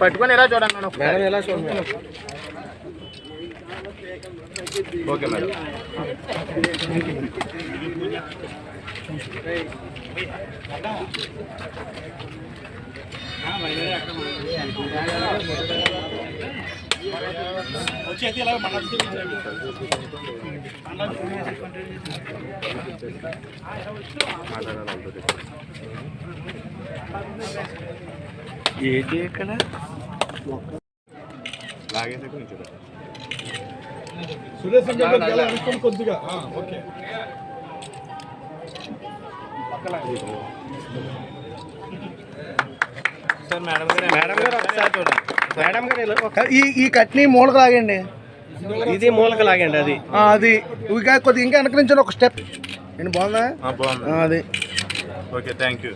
పట్టుకొని ఎలా చూడండి మేడం ఎలా చూడండి? Okay madam. ఏంటి ఇక్కడ? లాగేసాక నుంచి? సురేష్ అంబేద్కర్ గారు అనుకుని కొద్దిగా. ఆ, ఓకే. సార్ మేడం గారు మేడం గారు ఒకసారి చూడండి. ఇలా ఈ ఈ కట్ని మూలకు లాగండి ఇది మూలక లాగండి అది. ఆ, అది. ఇంకా కొద్దిగా ఇంకా వెనక నుంచి ఒక స్టెప్. ఏంటి బాగుందా? ఆ, బాగుంది. ఆ, అది. Okay thank you.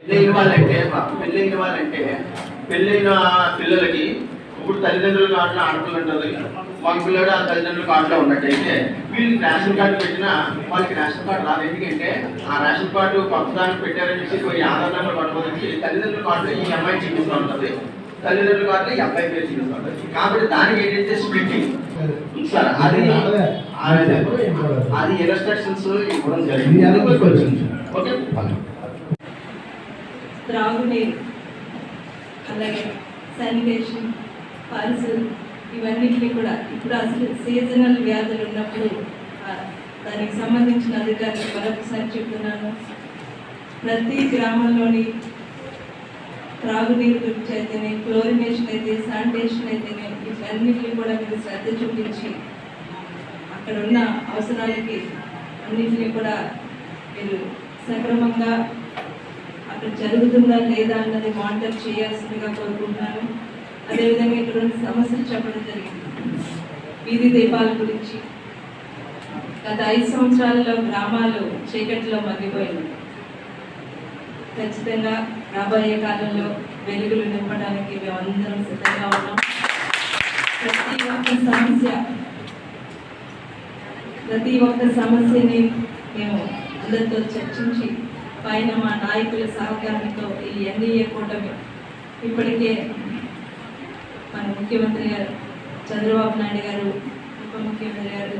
పెళ్ళైన వాళ్ళంటే పెళ్ళైన వాళ్ళంటే పెళ్ళైన పిల్లలకి ఇప్పుడు తల్లిదండ్రుల కార్డులో ఆడపిల్ల ఉంటుంది. మగ పిల్లడు ఆ తల్లిదండ్రుల కార్డులో ఉన్నట్టయితే వీళ్ళకి రేషన్ కార్డు పెట్టినా వాళ్ళకి రేషన్ కార్డు రాదు. ఎందుకంటే ఆ రేషన్ కార్డు కొత్తదానికి పెట్టారని చెప్పి కొన్ని ఆధార్ నెంబర్ పట్టుకోవచ్చు తల్లిదండ్రుల కార్డులో ఈ అమ్మాయి చూపిస్తూ ఉంటుంది. తల్లిదండ్రుల కార్డులో ఈ అబ్బాయి పేరు కాబట్టి దానికి ఏంటంటే స్ప్లిట్టింగ్ సార్ అది ఇన్స్ట్రక్షన్స్ ఇవ్వడం జరిగింది. ఓకే? త్రాగునీరు అలాగే శానిటేషన్ పల్స్ ఇవన్నిటిని కూడా ఇప్పుడు అసలు సీజనల్ వ్యాధులు ఉన్నప్పుడు దానికి సంబంధించిన అధికారులు మరొకసారి చెప్తున్నాను. ప్రతి గ్రామంలోని త్రాగునీరు గురించి అయితేనే క్లోరినేషన్ అయితే శానిటేషన్ అయితేనే ఇవన్నిటిని కూడా మీరు శ్రద్ధ చూపించి అక్కడ ఉన్న అవసరాలకి అన్నింటినీ కూడా మీరు సక్రమంగా అక్కడ జరుగుతుందా లేదా అన్నది మానిటర్ చేయాల్సిందిగా కోరుకుంటున్నాను. అదేవిధంగా ఇక్కడ ఉన్న సమస్యలు చెప్పడం జరిగింది. వీధి దీపాల గురించి గత ఐదు సంవత్సరాల్లో గ్రామాలు చీకటిలో మగ్గిపోయింది ఖచ్చితంగా రాబోయే కాలంలో వెలుగులు నింపడానికి మేమందరం సిద్ధంగా ఉన్నాం. ప్రతి ఒక్క సమస్య ప్రతి ఒక్క సమస్యని మేము అందరితో చర్చించి పైన మా నాయకుల సహకారంతో ఈ ఎన్ఈఏ కూటమి ఇప్పటికే మన ముఖ్యమంత్రి గారు చంద్రబాబు నాయుడు గారు ఉప ముఖ్యమంత్రి గారు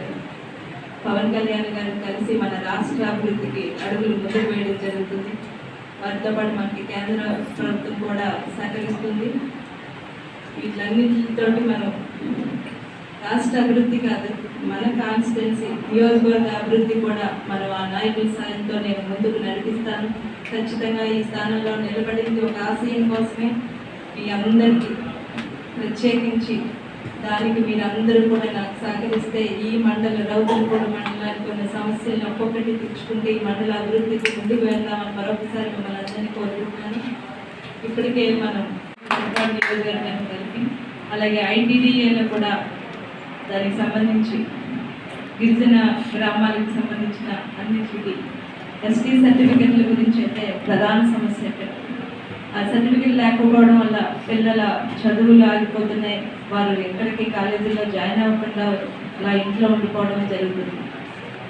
పవన్ కళ్యాణ్ గారు కలిసి మన రాష్ట్ర అభివృద్ధికి అడుగులు ముందుకు వేయడం జరుగుతుంది. వారితో పాటు మనకి కేంద్ర ప్రభుత్వం కూడా సహకరిస్తుంది. వీటన్నిటితోటి మనం రాష్ట్ర అభివృద్ధి కాదు మన కాన్స్టిట్యున్సీ నియోజకవర్గ అభివృద్ధి కూడా మనం ఆ నాయకుల సాయంతో నేను ముందుకు నడిపిస్తాను. ఖచ్చితంగా ఈ స్థానంలో నిలబడింది ఒక ఆశయం కోసమే. మీ అందరికీ ప్రత్యేకించి దానికి మీరు అందరూ కూడా నాకు సహకరిస్తే ఈ మండల రౌతులపూడి మండలానికి ఉన్న సమస్యలను ఒక్కొక్కటి తెచ్చుకుంటే ఈ మండల అభివృద్ధికి ముందుకు వెళ్దామని మరొకసారి మిమ్మల్ని అందరినీ కోరుకుంటున్నాను. ఇప్పటికే మనం నియోజకవర్గాన్ని కలిపి అలాగే ఐటీడీఏలో కూడా దానికి సంబంధించి గిరిజన గ్రామాలకు సంబంధించిన అన్నిటికీ ఎస్టీ సర్టిఫికెట్ల గురించి అయితే ప్రధాన సమస్య ఇక్కడ. ఆ సర్టిఫికెట్ లేకపోవడం వల్ల పిల్లల చదువులు ఆగిపోతున్నాయి. వారు ఎక్కడికి కాలేజీలో జాయిన్ అవ్వకుండా అలా ఇంట్లో ఉండిపోవడం జరుగుతుంది.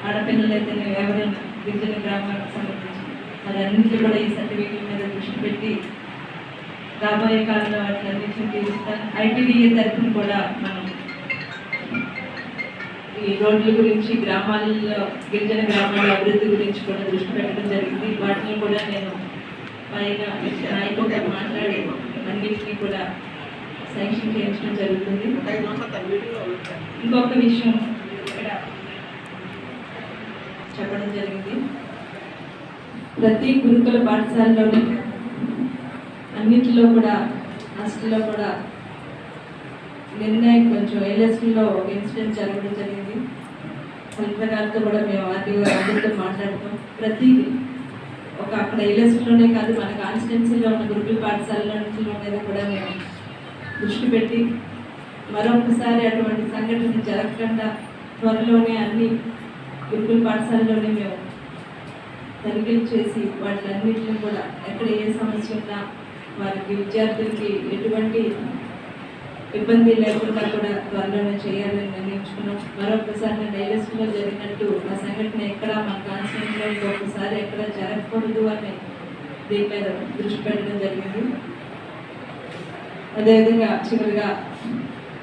ఆడపిల్లలు అయితే ఎవరైనా గిరిజన గ్రామాలకు సంబంధించి మరి అన్నింటిలో కూడా ఈ సర్టిఫికెట్ మీద దృష్టి పెట్టి రాబోయే కాలంలో వాటిలన్నింటినీ తీరుస్తాను ఐటీడీఏ తరఫున కూడా మనం ఈ రోడ్ల గురించి గ్రామాల్లో గిరిజన గ్రామాల అభివృద్ధి గురించి కూడా దృష్టి పెట్టడం జరిగింది. వాటిని కూడా నేను పైన నాయకులతో మాట్లాడి అన్నింటినీ కూడా శాంక్షన్ చేయించడం జరుగుతుంది. ఇంకొక విషయం ఇక్కడ చెప్పడం జరిగింది. ప్రతి గురుకుల పాఠశాలలోని అన్నింటిలో కూడా హాస్టల్లో కూడా నిర్ణయం కొంచెం ఎల్ఎస్పీలో ఒక ఇన్సిడెంట్ జరగడం జరిగింది. కలెక్టర్ గారితో కూడా మేము ఆర్టీఓ అందరితో మాట్లాడుతాం. ప్రతి ఒక అక్కడ ఎల్ఎస్పీలోనే కాదు మన కాన్స్టిట్యున్సీలో ఉన్న గురుకుల పాఠశాలలో మీద కూడా మేము దృష్టి పెట్టి మరొకసారి అటువంటి సంఘటన జరగకుండా త్వరలోనే అన్ని గురుకుల పాఠశాలలోనే మేము తనిఖీలు చేసి వాటిలన్నింటిని కూడా ఎక్కడ ఏ సమస్య ఉన్నా వారికి విద్యార్థులకి ఎటువంటి ఇబ్బంది లేకుండా కూడా త్వరలోనే చేయాలని నిర్ణయించుకున్నాం. మరొకసారి డైలెస్లో జరిగినట్టు ఆ సంఘటన ఎక్కడ మా కాన్స్టిట్యూన్లో ఇంకొకసారి ఎక్కడ జరగకూడదు అని దీని మీద దృష్టి పెట్టడం జరిగింది. అదేవిధంగా చివరిగా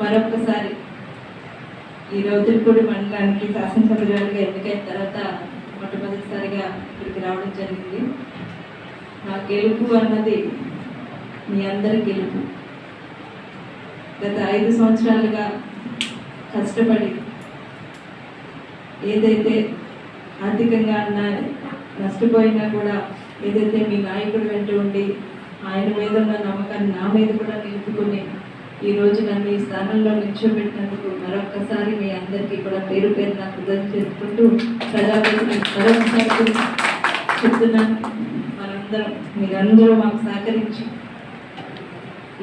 మరొకసారి ఈ రౌతులపూడి మండలానికి శాసనసభ్యులుగా ఎన్నికైన తర్వాత మొట్టమొదటిసారిగా ఇక్కడికి రావడం జరిగింది. నా గెలుపు అన్నది మీ అందరి గెలుపు. గత ఐదు సంవత్సరాలుగా కష్టపడి ఏదైతే ఆర్థికంగా అన్న నష్టపోయినా కూడా ఏదైతే మీ నాయకుడు వెంట ఉండి ఆయన మీద ఉన్న నమ్మకాన్ని నా మీద కూడా నిలుపుకుని ఈ రోజు నన్ను ఈ స్థానంలో నిల్చోబెట్టినందుకు మరొక్కసారి మీ అందరికీ కూడా పేరు పేరు నాకు కృతజ్ఞతలు చేసుకుంటూ ప్రజాప్రతినిధి మరొకసారి చెప్తున్నాను. మనందరం మీరందరూ మాకు సహకరించి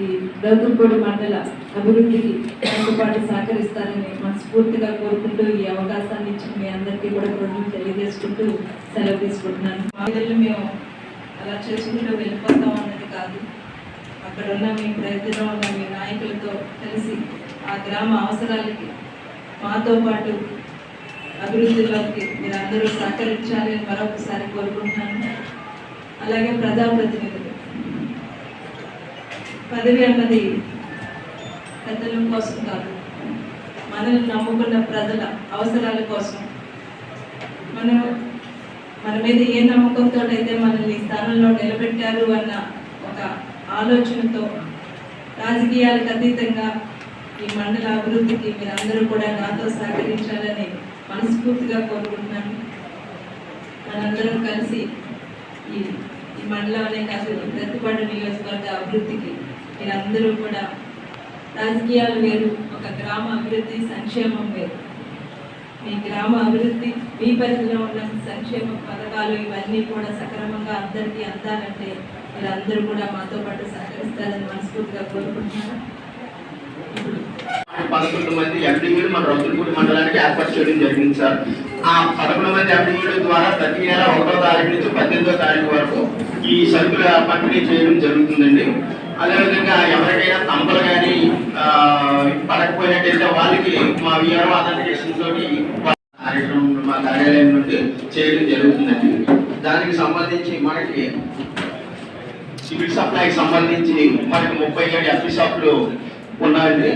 ఈ దౌతులపూడి మండల అభివృద్ధికి నాతో పాటు సహకరిస్తారని మనస్ఫూర్తిగా కోరుకుంటూ ఈ అవకాశాన్ని ఇచ్చిన మీ అందరికీ కూడా కృతజ్ఞతలు తెలియజేసుకుంటూ సెలవు తీసుకుంటున్నాను. మా మేము అలా చేసుకుంటూ వెళ్ళిపోతాం అన్నది కాదు. అక్కడ ఉన్న మీ ప్రయత్నంలో ఉన్న మీ నాయకులతో కలిసి ఆ గ్రామ అవసరాలకి మాతో పాటు అభివృద్ధిలోకి మీరు అందరూ సహకరించాలని మరొకసారి కోరుకుంటున్నాను. అలాగే ప్రజాప్రతినిధులు. పదవి అన్నది పెద్దల కోసం కాదు. మనల్ని నమ్ముకున్న ప్రజల అవసరాల కోసం. మనం మన మీద ఏ నమ్మకంతో అయితే మనల్ని స్థానంలో నిలబెట్టారు అన్న ఒక ఆలోచనతో రాజకీయాలకు అతీతంగా ఈ మండల అభివృద్ధికి మీరందరూ కూడా నాతో సహకరించాలని మనస్ఫూర్తిగా కోరుకుంటున్నాను. మనందరం కలిసి ఈ ఈ మండలం కాదు ఈ ప్రతిపాడు నియోజకవర్గ అభివృద్ధికి మీరందరూ కూడా రాజకీయాలు వేరు ఒక గ్రామ అభివృద్ధి సంక్షేమం వేరు. మీ గ్రామ అభివృద్ధి మీ పరిధిలో ఉన్న సంక్షేమ పథకాలు ఇవన్నీ కూడా సక్రమంగా అందరికీ అందాలంటే మీరందరూ కూడా మాతో పాటు సహకరిస్తారని మనస్ఫూర్తిగా కోరుకుంటున్నాను. పదకొండు మంది ఎంపీలు మన రౌతులపూడి మండలానికి ఏర్పాటు చేయడం జరిగింది సార్. ఆ పదకొండు మంది ఎంపీల ద్వారా ప్రతి నెల ఒకటో తారీఖు నుంచి పద్దెనిమిదో తారీఖు వరకు ఈ సరుకుల పంపిణీ చేయడం జరుగుతుందండి. అదేవిధంగా ఎవరికైనా తంపలు కానీ పడకపోయినట్టయితే వాళ్ళకి మా విఆర్ఓ అథెంటికేషన్ తోటి కార్యక్రమం మా కార్యాలయం నుండి చేయడం జరుగుతుందండి. దానికి సంబంధించి మనకి సివిల్ సప్లైకి సంబంధించి మనకి ముప్పై ఏడు ఎఫ్పీ షాపులు ఉన్నాయండి.